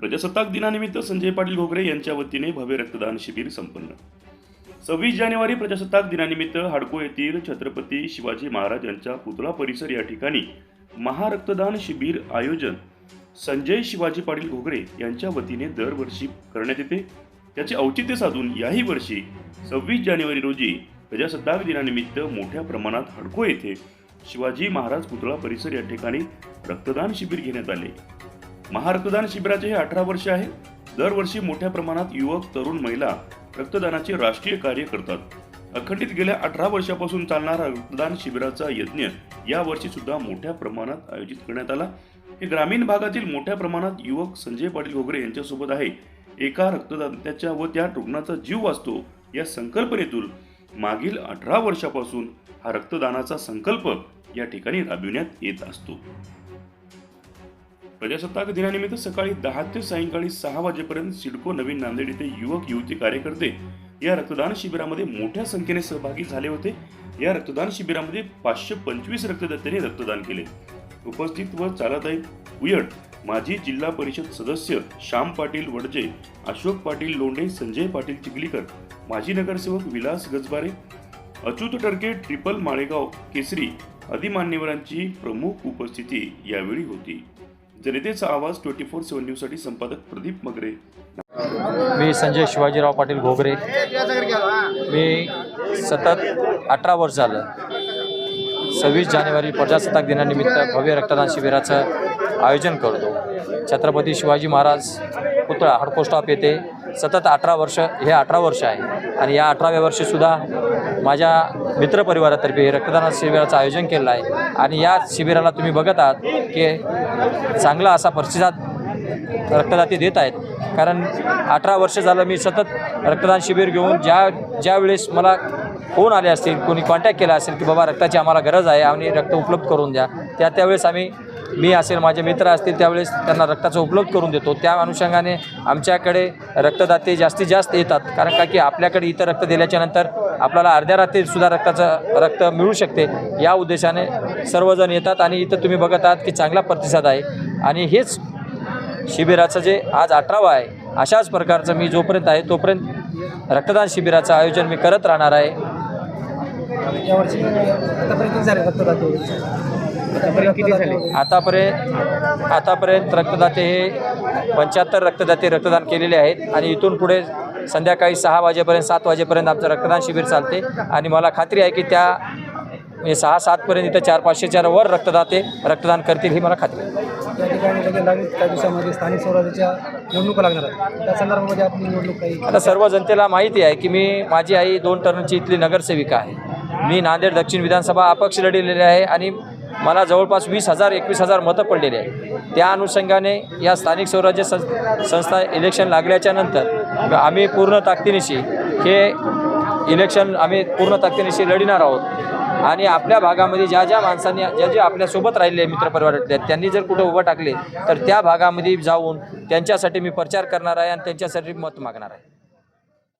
प्रजासत्ताक दिनानिमित्त संजय पाटील घोगरे यांच्या वतीने भव्य रक्तदान शिबिर संपन्न. सव्वीस जानेवारी प्रजासत्ताक दिनानिमित्त हाडको येथील छत्रपती शिवाजी महाराज यांच्या पुतळा परिसर या ठिकाणी महारक्तदान शिबिर आयोजन संजय शिवाजी पाटील घोगरे यांच्या वतीने दरवर्षी करण्यात येते. त्याचे औचित्य साधून याही वर्षी सव्वीस जानेवारी रोजी प्रजासत्ताक दिनानिमित्त मोठ्या प्रमाणात हडको येथे शिवाजी महाराज पुतळा परिसर या ठिकाणी रक्तदान शिबिर घेण्यात आले. महारक्तदान शिबिराचे हे अठरा वर्ष आहे. दरवर्षी मोठ्या प्रमाणात युवक तरुण महिला रक्तदानाचे राष्ट्रीय कार्य करतात. अखंडित गेल्या अठरा वर्षापासून चालणारा रक्तदान शिबिराचा यज्ञ या वर्षी सुद्धा मोठ्या प्रमाणात आयोजित करण्यात आला. हे ग्रामीण भागातील मोठ्या प्रमाणात युवक संजय पाटील घोगरे यांच्यासोबत आहे. एका रक्तदात्याच्या व त्या रुग्णाचा जीव वाचतो या संकल्पनेतून मागील अठरा वर्षापासून हा रक्तदानाचा संकल्प या ठिकाणी राबविण्यात येत असतो. प्रजासत्ताक दिनानिमित्त सकाळी दहा ते सायंकाळी सहा वाजेपर्यंत सिडको नवीन नांदेड येथे युवक युवती कार्यकर्ते या रक्तदान शिबिरामध्ये मोठ्या संख्येने सहभागी झाले होते. या रक्तदान शिबिरामध्ये पाचशे पंचवीस रक्तदात्यांनी रक्तदान केले. उपस्थित व चालताई उयड माजी जिल्हा परिषद सदस्य श्याम पाटील वडजे अशोक पाटील लोंढे संजय पाटील चिखलीकर माजी नगरसेवक विलास गजबारे अच्युत टर्के ट्रिपल माळेगाव केसरी आदी मान्यवरांची प्रमुख उपस्थिती यावेळी होती. जनतेचा आवाज ट्वेंटी फोर सेव्हन न्यूजसाठी संपादक प्रदीप मगरे. मी संजय शिवाजीराव पाटील घोगरे. मी सतत अठरा वर्ष झालं. सव्वीस जानेवारी प्रजासत्ताक दिनानिमित्त भव्य रक्तदान शिबिराचं आयोजन करतो. छत्रपती शिवाजी महाराज पुतळा हडकोस्टॉप येथे सतत अठरा वर्ष हे अठरा वर्ष आहे. आणि या अठराव्या वर्षीसुद्धा माझ्या मित्रपरिवारातर्फे हे रक्तदान शिबिराचं आयोजन केलेलं आहे. आणि या शिबिराला तुम्ही बघत आहात की चांगला असा प्रतिसाद रक्तदाते देत आहेत. कारण अठरा वर्ष झालं मी सतत रक्तदान शिबिर घेऊन ज्या ज्यावेळेस मला फोन आले असतील कोणी कॉन्टॅक्ट केला असेल की बाबा रक्ताची आम्हाला गरज आहे आणि रक्त उपलब्ध करून द्या त्या त्यावेळेस आम्ही मी असेल माझे मित्र असतील त्यावेळेस त्यांना रक्ताचा उपलब्ध करून देतो. त्या अनुषंगाने आमच्याकडे रक्तदाते जास्तीत जास्त येतात. कारण का की आपल्याकडे इतर रक्त दिल्याच्या नंतर आपल्याला अर्ध्या रात्रीसुद्धा रक्ताचं रक्त मिळू शकते. या उद्देशाने सर्वजण येतात आणि इथं तुम्ही बघत आहात की चांगला प्रतिसाद आहे. आणि हेच शिबिराचं जे आज अठरावं आहे अशाच प्रकारचं मी जोपर्यंत आहे तोपर्यंत रक्तदान शिबिराचं आयोजन मी करत राहणार आहे. आतापर्यंत किती झाले? रक्तदाते आतापर्यंत रक्तदाते हे पंच्याहत्तर रक्तदाते रक्तदान केलेले आहेत आणि इथून पुढे संध्याकाळी सहा वाजेपर्यंत सात वाजेपर्यंत आमचं रक्तदान शिबिर चालते. आणि मला खात्री आहे की त्या म्हणजे सहा सातपर्यंत इथं चार पाचशेच्या वर रक्तदाते रक्तदान करतील ही मला खात्री आहे. या ठिकाणी लगेच लागेल काही दिवसामध्ये स्थानिक स्वराज्याच्या निवडणुका लागणार आहेत. त्या संदर्भामध्ये आपली निवडणूक काही आता सर्व जनतेला माहिती आहे की मी माझी आई दोन टर्मची इथली नगरसेविका आहे. मी नांदेड दक्षिण विधानसभा अपक्ष लढलेले आहे आणि मला जवळपास वीस हजार एकवीस हजार मतं पडलेली आहे त्या अनुषंगाने या स्थानिक स्वराज्य सं संस्था इलेक्शन लागल्याच्यानंतर आम्ही पूर्ण ताकदीनिशी हे इलेक्शन आम्ही पूर्ण ताकदीनिशी लढणार आहोत. आणि आपल्या भागामध्ये ज्या ज्या माणसांनी ज्या ज्या आपल्यासोबत राहिले मित्रपरिवारातल्या त्यांनी जर कुठं उभं टाकले तर त्या भागामध्ये जाऊन त्यांच्यासाठी मी प्रचार करणार आहे आणि त्यांच्यासाठी मत मागणार आहे.